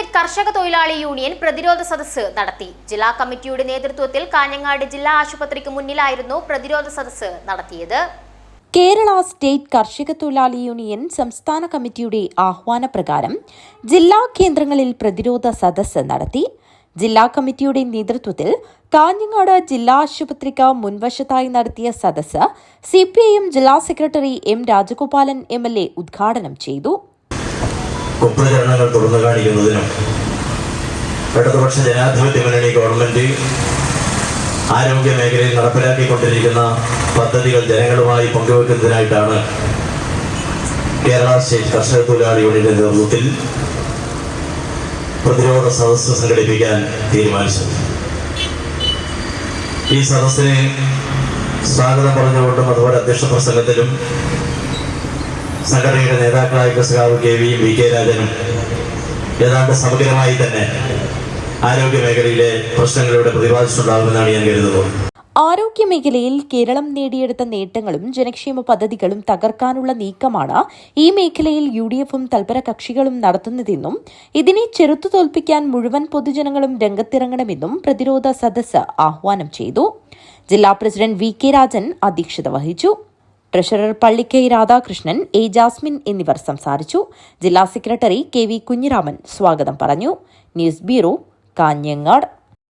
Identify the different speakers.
Speaker 1: State കർഷക തൊഴിലാളി union പ്രതിരോധ സദസ്സ് നടത്തി. ജില്ലാ കമ്മിറ്റിയുടെ നേതൃത്വത്തിൽ കാഞ്ഞങ്ങാട് ജില്ലാ ആശുപത്രിക്ക് മുന്നിലായിരുന്നു പ്രതിരോധ സദസ്സ് നടത്തിയത്.
Speaker 2: കേരള സ്റ്റേറ്റ് കർഷക തൊഴിലാളി യൂണിയൻ സംസ്ഥാന കമ്മിറ്റിയുടെ ആഹ്വാനപ്രകാരം ജില്ലാ കേന്ദ്രങ്ങളിൽ പ്രതിരോധ സദസ്സ് നടത്തി. ജില്ലാ കമ്മിറ്റിയുടെ നേതൃത്വത്തിൽ കാഞ്ഞങ്ങാട് ജില്ലാ ആശുപത്രിക്ക് മുൻവശത്തായി നടത്തിയ സദസ്സ് സിപിഐഎം ജില്ലാ സെക്രട്ടറി എം രാജഗോപാലൻ എം ഉദ്ഘാടനം ചെയ്തു.
Speaker 3: കുപ്രചരണങ്ങൾ തുറന്നു കാണിക്കുന്നതിനും ഇടതുപക്ഷ ജനാധിപത്യ മുന്നണി ഗവൺമെന്റ് ആരോഗ്യ മേഖലയിൽ നടപ്പിലാക്കിക്കൊണ്ടിരിക്കുന്ന പദ്ധതികൾ ജനങ്ങളുമായി പങ്കുവെക്കുന്നതിനായിട്ടാണ് കേരള സ്റ്റേറ്റ് കർഷക തൊഴിലാളി യൂണിയന്റെ നേതൃത്വത്തിൽ പ്രതിരോധ സദസ്സ് സംഘടിപ്പിക്കാൻ തീരുമാനിച്ചത്. ഈ സദസ്സിനെ സ്വാഗതം പറഞ്ഞുകൊണ്ടും അതുപോലെ അധ്യക്ഷ പ്രസംഗത്തിലും സംഘടനയുടെ നേതാക്കളായ പ്രസ്താവ് കെ വി വി കെ രാജനും ഏതാണ്ട് സമഗ്രമായി തന്നെ ആരോഗ്യ മേഖലയിലെ പ്രശ്നങ്ങളിലൂടെ പ്രതിപാദിച്ചിട്ടുണ്ടാകുമെന്നാണ് ഞാൻ കരുതുന്നത്.
Speaker 2: ആരോഗ്യ മേഖലയിൽ കേരളം നേടിയെടുത്ത നേട്ടങ്ങളും ജനക്ഷേമ പദ്ധതികളും തകർക്കാനുള്ള നീക്കമാണ് ഈ മേഖലയിൽ യു ഡി എഫും തൽപര കക്ഷികളും നടത്തുന്നതെന്നും ഇതിനെ ചെറുത്തു തോൽപ്പിക്കാൻ മുഴുവൻ പൊതുജനങ്ങളും രംഗത്തിറങ്ങണമെന്നും പ്രതിരോധ സദസ്സ് ആഹ്വാനം ചെയ്തു. ജില്ലാ പ്രസിഡന്റ് വി കെ രാജൻ അധ്യക്ഷത വഹിച്ചു. Treasurer Pallikkai Radhakrishnan A Jasmine എന്നിവർ സംസാരിച്ചു. ജില്ലാ സെക്രട്ടറി കെ വി കുഞ്ഞിരാമൻ സ്വാഗതം പറഞ്ഞു. News bureau Kanhangad.